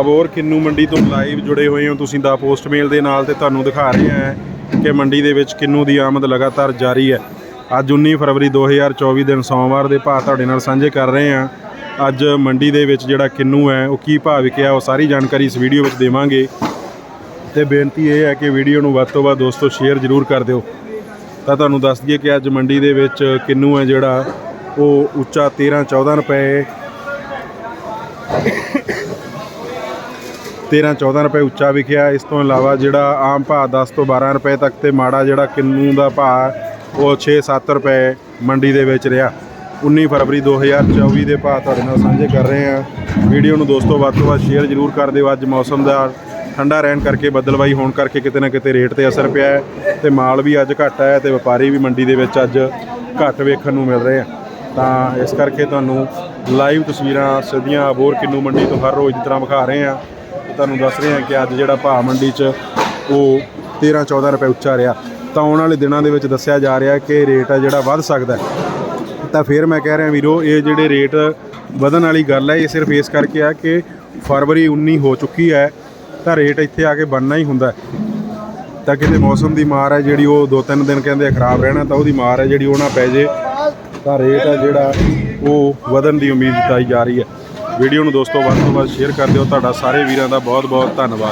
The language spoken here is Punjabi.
ਅਬੋਰ ਕਿੰਨੂ ਮੰਡੀ ਤੋਂ ਲਾਈਵ ਜੁੜੇ ਹੋਏ ਹੋ ਤੁਸੀਂ ਦਾ ਪੋਸਟ ਮੇਲ ਦੇ ਨਾਲ ਤੇ ਤੁਹਾਨੂੰ ਦਿਖਾ ਰਹੇ ਹਾਂ ਕਿ ਮੰਡੀ ਦੇ ਵਿੱਚ ਕਿੰਨੂ ਦੀ ਆਮਦ ਲਗਾਤਾਰ ਜਾਰੀ ਹੈ। ਅੱਜ 19 ਫਰਵਰੀ 2024 ਦਿਨ ਸੋਮਵਾਰ ਦੇ ਭਾਅ ਤੁਹਾਡੇ ਨਾਲ ਸਾਂਝੇ ਕਰ ਰਹੇ ਹਾਂ। ਅੱਜ ਮੰਡੀ ਦੇ ਵਿੱਚ ਜਿਹੜਾ ਕਿੰਨੂ ਹੈ, ਉਹ ਕੀ ਭਾਅ ਵਿਕਿਆ, ਉਹ ਸਾਰੀ ਜਾਣਕਾਰੀ ਇਸ ਵੀਡੀਓ ਵਿੱਚ ਦੇਵਾਂਗੇ। ਤੇ ਬੇਨਤੀ ਇਹ ਹੈ ਕਿ ਵੀਡੀਓ ਨੂੰ ਵੱਧ ਤੋਂ ਵੱਧ ਦੋਸਤੋ ਸ਼ੇਅਰ ਜ਼ਰੂਰ ਕਰ ਦਿਓ। ਤਾਂ ਤੁਹਾਨੂੰ ਦੱਸ ਦਈਏ ਕਿ ਅੱਜ ਮੰਡੀ ਦੇ ਵਿੱਚ ਕਿੰਨੂ ਹੈ ਜਿਹੜਾ, ਉਹ ਉੱਚਾ 13 14 ਰੁਪਏ 13 14 ਰੁਪਏ ਉੱਚਾ ਵਿਕਿਆ ਇਸ ਤੋਂ ਇਲਾਵਾ ਜਿਹੜਾ ਆਮ ਭਾਅ 10 ਤੋਂ 12 ਰੁਪਏ ਤੱਕ ਤੇ ਮਾੜਾ ਜਿਹੜਾ ਕਿੰਨੂ ਦਾ ਭਾਅ ਉਹ 6 7 ਰੁਪਏ ਮੰਡੀ ਦੇ ਵਿੱਚ ਰਿਹਾ। 19 ਫਰਵਰੀ 2024 ਦੇ ਭਾਅ ਤੁਹਾਡੇ ਨਾਲ ਸਾਂਝੇ ਕਰ ਰਹੇ ਹਾਂ। ਵੀਡੀਓ ਨੂੰ ਦੋਸਤੋ, ਵੱਧ ਤੋਂ ਵੱਧ ਸ਼ੇਅਰ ਜ਼ਰੂਰ ਕਰ ਦਿਓ। ਅੱਜ ਮੌਸਮ ਦਾ ਠੰਡਾ ਰਹਿਣ ਕਰਕੇ, ਬਦਲਵਾਈ ਹੋਣ ਕਰਕੇ ਕਿਤੇ ਨਾ ਕਿਤੇ ਰੇਟ ਤੇ ਅਸਰ ਪਿਆ ਹੈ ਤੇ ਮਾਲ ਵੀ ਅੱਜ ਘੱਟ ਹੈ ਤੇ ਵਪਾਰੀ ਵੀ ਮੰਡੀ ਦੇ ਵਿੱਚ ਅੱਜ ਘੱਟ ਵੇਖਣ ਨੂੰ ਮਿਲ ਰਹੇ ਆ। ਤਾਂ ਇਸ ਕਰਕੇ ਤੁਹਾਨੂੰ ਲਾਈਵ ਤਸਵੀਰਾਂ ਸਿੱਧੀਆਂ ਅਬੋਰ ਕਿੰਨੂ ਮੰਡੀ ਤੋਂ ਹਰ ਰੋਜ਼ ਦੀ ਤਰ੍ਹਾਂ ਵਿਖਾ ਰਹੇ ਆ ਤੁਹਾਨੂੰ ਦੱਸ ਰਹੇ ਹਾਂ ਕਿ ਅੱਜ ਜਿਹੜਾ ਭਾਅ ਮੰਡੀ 'ਚ ਉਹ 13 14 ਰੁਪਏ ਉੱਚਾ ਰਿਹਾ। ਤਾਂ ਆਉਣ ਵਾਲੇ ਦਿਨਾਂ ਦੇ ਵਿੱਚ ਦੱਸਿਆ ਜਾ ਰਿਹਾ ਕਿ ਰੇਟ ਆ ਜਿਹੜਾ ਵੱਧ ਸਕਦਾ ਤਾਂ ਫਿਰ ਮੈਂ ਕਹਿ ਰਿਹਾ ਵੀਰੋ, ਇਹ ਜਿਹੜੇ ਰੇਟ ਵਧਣ ਵਾਲੀ ਗੱਲ ਹੈ, ਇਹ ਸਿਰਫ ਇਸ ਕਰਕੇ ਆ ਕਿ ਫਰਵਰੀ 19 ਹੋ ਚੁੱਕੀ ਹੈ, ਤਾਂ ਰੇਟ ਇੱਥੇ ਆ ਕੇ ਬਣਨਾ ਹੀ ਹੁੰਦਾ ਤਾਂ ਕਿਤੇ ਮੌਸਮ ਦੀ ਮਾਰ ਹੈ ਜਿਹੜੀ ਉਹ ਦੋ ਤਿੰਨ ਦਿਨ ਕਹਿੰਦੇ ਆ ਖਰਾਬ ਰਹਿਣਾ, ਤਾਂ ਉਹਦੀ ਮਾਰ ਹੈ ਜਿਹੜੀ ਉਹ ਨਾ ਪੈ ਜੇ। ਤਾਂ ਰੇਟ ਆ ਜਿਹੜਾ ਉਹ ਵਧਣ ਦੀ ਉਮੀਦ ਜਤਾਈ ਜਾ ਰਹੀ ਹੈ। ਵੀਡੀਓ ਨੂੰ ਦੋਸਤੋ ਵੱਧ ਤੋਂ ਵੱਧ ਸ਼ੇਅਰ ਕਰ ਦਿਓ। ਤੁਹਾਡਾ ਸਾਰੇ ਵੀਰਾਂ ਦਾ ਬਹੁਤ ਬਹੁਤ ਧੰਨਵਾਦ।